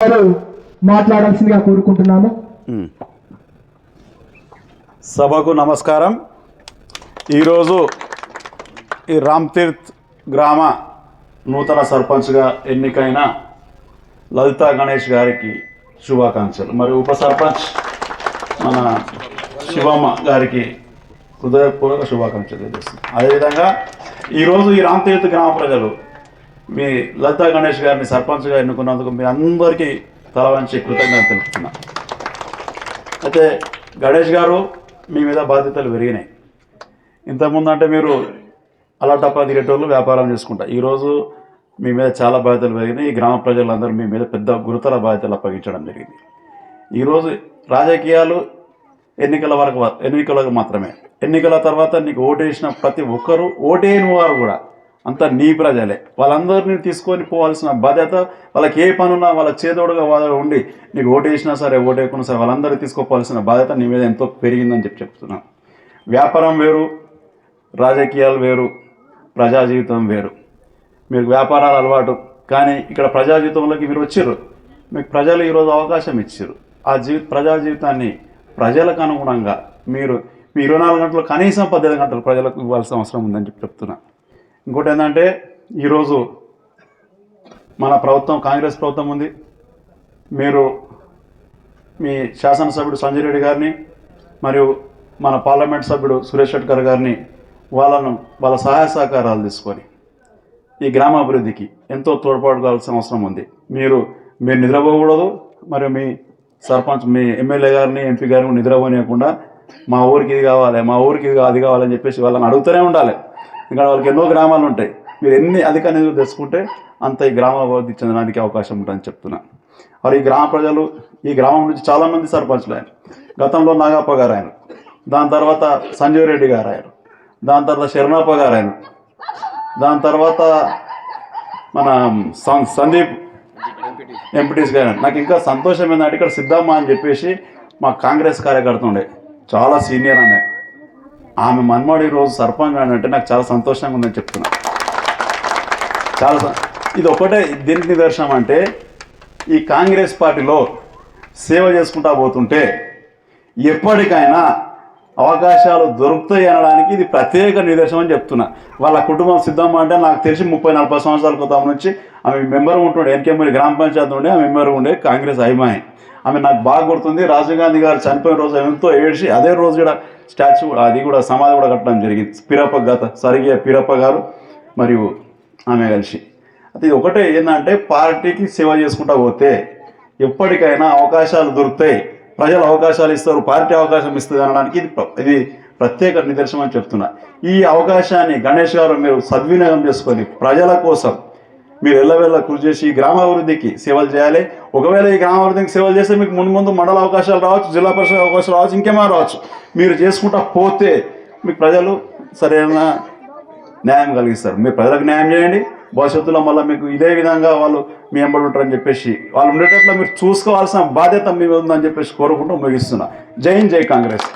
గారు మాట్లాడాల్సిందిగా కోరుకుంటున్నాము. సభకు నమస్కారం. ఈరోజు ఈ రామ్తీర్థ్ గ్రామ నూతన సర్పంచ్గా ఎన్నికైన లలితా గణేష్ గారికి శుభాకాంక్షలు. మరి ఉప సర్పంచ్ మన శివమ్మ గారికి హృదయపూర్వక శుభాకాంక్షలు తెలియజేస్తున్నాను అదేవిధంగా ఈరోజు ఈ రామ్తీర్థ్ గ్రామ ప్రజలు మీ లలితా గణేష్ గారిని సర్పంచ్గా ఎన్నుకున్నందుకు మీ అందరికీ తల వంచి కృతజ్ఞత తెలుపుతున్నా. అయితే గణేష్ గారు మీ మీద బాధ్యతలు పెరిగినాయి. ఇంతకుముందు అంటే మీరు అలా టప్పా తిరిగేటోళ్ళు వ్యాపారం చేసుకుంటా. ఈరోజు మీ మీద చాలా బాధ్యతలు పెరిగినాయి. ఈ గ్రామ ప్రజలందరూ మీ మీద పెద్ద గురుతర బాధ్యతలు అప్పగించడం జరిగింది. ఈరోజు రాజకీయాలు ఎన్నికల వరకు ఎన్నికలకు మాత్రమే. ఎన్నికల తర్వాత నీకు ఓటేసిన ప్రతి ఒక్కరూ ఓటేయని వారు కూడా అంతా నీ ప్రజలే. వాళ్ళందరినీ తీసుకొని పోవాల్సిన బాధ్యత వాళ్ళకి ఏ పనున్నా వాళ్ళకి చేదోడుగా వాళ్ళు ఉండి నీకు ఓటేసినా సరే ఓటేయకున్నా సరే వాళ్ళందరూ తీసుకోవాల్సిన బాధ్యత నీ మీద ఎంతో పెరిగిందని చెప్పి చెప్తున్నాను వ్యాపారం వేరు రాజకీయాలు వేరు ప్రజా జీవితం వేరు. మీకు వ్యాపారాలు అలవాటు కానీ ఇక్కడ ప్రజా జీవితంలోకి మీరు వచ్చారు మీకు ప్రజలు ఈరోజు అవకాశం ఇచ్చారు ఆ జీవి ప్రజా జీవితాన్ని ప్రజలకు అనుగుణంగా మీరు మీ ఇరవై నాలుగు గంటలు కనీసం పద్దెనిమిది గంటలు ప్రజలకు ఇవ్వాల్సిన అవసరం ఉందని చెప్పి చెప్తున్నా. ఇంకోటి ఏంటంటే ఈరోజు మన ప్రభుత్వం కాంగ్రెస్ ప్రభుత్వం ఉంది. మీరు మీ శాసనసభ్యుడు సంజయ్ రెడ్డి గారిని మరియు మన పార్లమెంట్ సభ్యుడు సురేష్ షెట్కర్ గారిని వాళ్ళను వాళ్ళ సహాయ సహకారాలు తీసుకొని ఈ గ్రామాభివృద్ధికి ఎంతో తోడ్పడవలసిన అవసరం ఉంది. మీరు మీరు నిద్రపోకూడదు మరియు మీ సర్పంచ్ మీ ఎమ్మెల్యే గారిని ఎంపీ గారిని నిద్రపోనియకుండా మా ఊరికి ఇది కావాలి మా ఊరికి ఇది అది కావాలని చెప్పేసి వాళ్ళని అడుగుతూనే ఉండాలి. ఇంకా వాళ్ళకి ఎన్నో గ్రామాలు ఉంటాయి. మీరు ఎన్ని అధిక నిధులు తెచ్చుకుంటే అంత ఈ గ్రామ అభివృద్ధి చెందడానికి అవకాశం ఉంటుందని చెప్తున్నా. మరి ఈ గ్రామ ప్రజలు ఈ గ్రామం నుంచి చాలామంది సర్పంచ్లు ఆయన. గతంలో నాగప్ప గారు ఆయన. దాని తర్వాత సంజీవ్ రెడ్డి గారు ఆయన. దాని తర్వాత శరణప్ప గారు ఆయన. దాని తర్వాత మన సం- సందీప్ ఎంపీటీస్ గారు నాకు ఇంకా సంతోషం ఏంటంటే ఇక్కడ సిద్ధమ్మ అని చెప్పేసి మా కాంగ్రెస్ కార్యకర్త ఉండే. చాలా సీనియర్ అనే ఆమె మన్మడి రోజు సర్పంచ్ అంటే నాకు చాలా సంతోషంగా ఉందని చెప్తున్నా. చాలా ఇది ఒకటే దీనికి నిదర్శనం అంటే ఈ కాంగ్రెస్ పార్టీలో సేవ చేసుకుంటా పోతుంటే ఎప్పటికైనా అవకాశాలు దొరుకుతాయి అనడానికి ఇది ప్రత్యేక నిదర్శనం అని చెప్తున్నా. వాళ్ళ కుటుంబం సిద్ధం అంటే నాకు తెలిసి ముప్పై నలభై సంవత్సరాల క్రితం నుంచి ఆమె మెంబర్ ఉంటుండే ఎన్కేమూరి గ్రామ పంచాయతీ ఉండే ఆమె మెంబర్ ఉండే కాంగ్రెస్ అభిమాని. ఆమె నాకు బాగా గుర్తుంది రాజీవ్ గాంధీ గారు చనిపోయిన రోజు ఎంతో ఏడ్చి అదే రోజు కూడా స్టాచ్యూ అది కూడా సమాధి కూడా కట్టడం జరిగింది. పిరప్ప గత సరిగే పిరప్ప గారు మరియు ఆమె కలిసి. అది ఒకటే ఏంటంటే పార్టీకి సేవ చేసుకుంటా పోతే ఎప్పటికైనా అవకాశాలు దొరుకుతాయి. ప్రజలు అవకాశాలు ఇస్తారు పార్టీ అవకాశం ఇస్తుంది అనడానికి ఇది ప్ర- ఇది ప్రత్యేక నిదర్శనం అని చెప్తున్నా. ఈ అవకాశాన్ని గణేష్ గారు మీరు సద్వినియోగం చేసుకొని ప్రజల కోసం మీరు ఎల్లవెల్ల కృషి చేసి ఈ గ్రామాభివృద్ధికి సేవలు చేయాలి. ఒకవేళ ఈ గ్రామాభివృద్ధికి సేవలు చేస్తే మీకు ముందు ముందు మండల అవకాశాలు రావచ్చు జిల్లా పరిషత్ అవకాశాలు రావచ్చు ఇంకేమైనా రావచ్చు. మీరు చేసుకుంటా పోతే మీకు ప్రజలు సరైన న్యాయం కలిగిస్తారు. మీరు ప్రజలకు న్యాయం చేయండి. భవిష్యత్తులో మళ్ళీ మీకు ఇదే విధంగా వాళ్ళు మీ ఎంబడి ఉంటారని చెప్పేసి వాళ్ళు ఉండేటట్లు మీరు చూసుకోవాల్సిన బాధ్యత మీ మీద ఉందని చెప్పేసి కోరుకుంటూ ముగిస్తున్నా. జై హింద్ జై కాంగ్రెస్.